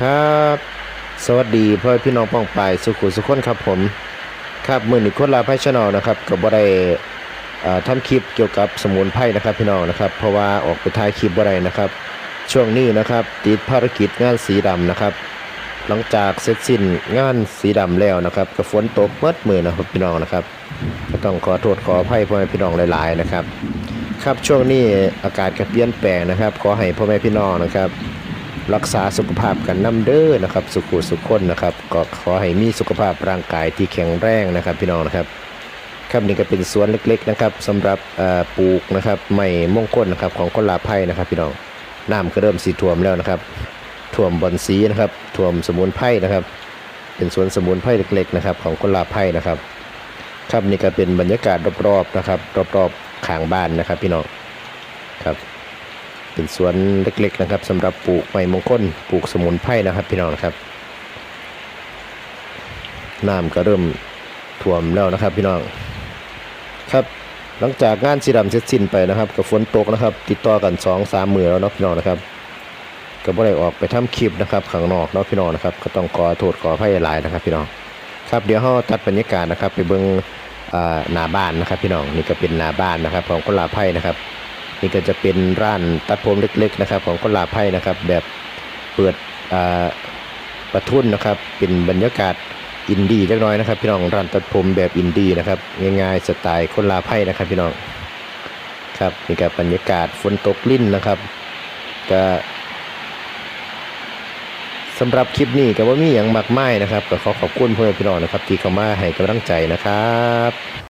ครับ สวัสดีพ่อพี่น้องป้องปายสุขุสุขคนครับผม ครับมือนี้คนลาไพ่ชแนลนะครับก็บ่ได้อ่าทำคลิปเกี่ยวกับสมุนไพรนะครับพี่น้องนะครับ เพราะว่าออกไปถ่ายคลิปบ่ไดนะครับ ช่วงนี้นะครับ ติดภารกิจงานสีดำนะครับ หลังจากเสร็จสิ้นงานสีดำแล้วนะครับก็ฝนตกเมื่อมือนะครับพี่น้องนะครับก็ต้องขอโทษขออภัยพ่อแม่พี่น้องหลาย ๆ นะครับ ครับช่วงนี้อากาศก็เปลี่ยนแปลงนะครับ ขอให้พ่อแม่พี่น้องนะครับ รักษาสุขภาพกันน้ำเด้อนะครับ สุขุสุขคนนะครับ ก็ขอให้มีสุขภาพร่างกายที่แข็งแรงนะครับ พี่น้องนะครับครับนี่ก็เป็นสวนเล็กๆนะครับสำหรับปลูกนะครับไม้มงคลนะครับของคนลาไพ่นะครับพี่น้องน้ำก็เริ่มสีท่วมแล้วนะครับท่วมบอนสีนะครับท่วมสมุนไพรนะครับ เป็นสวนสมุนไพรเล็กๆนะครับ ของคนลาไพ่นะครับครับนี่ก็เป็นบรรยากาศรอบๆนะครับ รอบๆข้างบ้านนะครับ พี่น้องครับ เป็นสวนเล็กๆนะครับสำหรับปลูกไม้มงคลปลูกสมุนไพรนะครับพี่น้องครับน้ำก็เริ่มท่วมแล้วนะครับพี่น้องครับหลังจากงานสีดำเสร็จสิ้นไปนะครับกับฝนตกนะครับ ติดต่อกันสองสามมือแล้วเนาะพี่น้องนะครับก็บ่ได้ออกไปทำคลิปนะครับข้างนอกเนาะพี่น้องนะครับ ก็ต้องขอโทษขออภัยหลายนะครับ พี่น้องครับเดี๋ยวเราตัดบรรยากาศนะครับ ไปเบิ่งหน้าบ้านนะครับ พี่น้องนี่ก็เป็นหน้าบ้านนะครับ ของคนลาไพ่นะครับ นี่ก็จะเป็นร้านตัดผมเล็กๆนะครับ ของคนลาไพ่นะครับ แบบเปิดประทุนนะครับ เป็นบรรยากาศอินดี้เล็กน้อยนะครับ พี่น้องร้านตัดผมแบบอินดี้นะครับง่ายๆสไตล์คนลาไพ่นะครับ พี่น้องครับนี่ก็บรรยากาศฝนตกลิ่นนะครับก็สำหรับคลิปนี้ก็ว่ามีอย่างมากมายนะครับก็ขอขอบคุณพ่อแม่พี่น้องนะครับ ที่เข้ามาให้กำลังใจนะครับ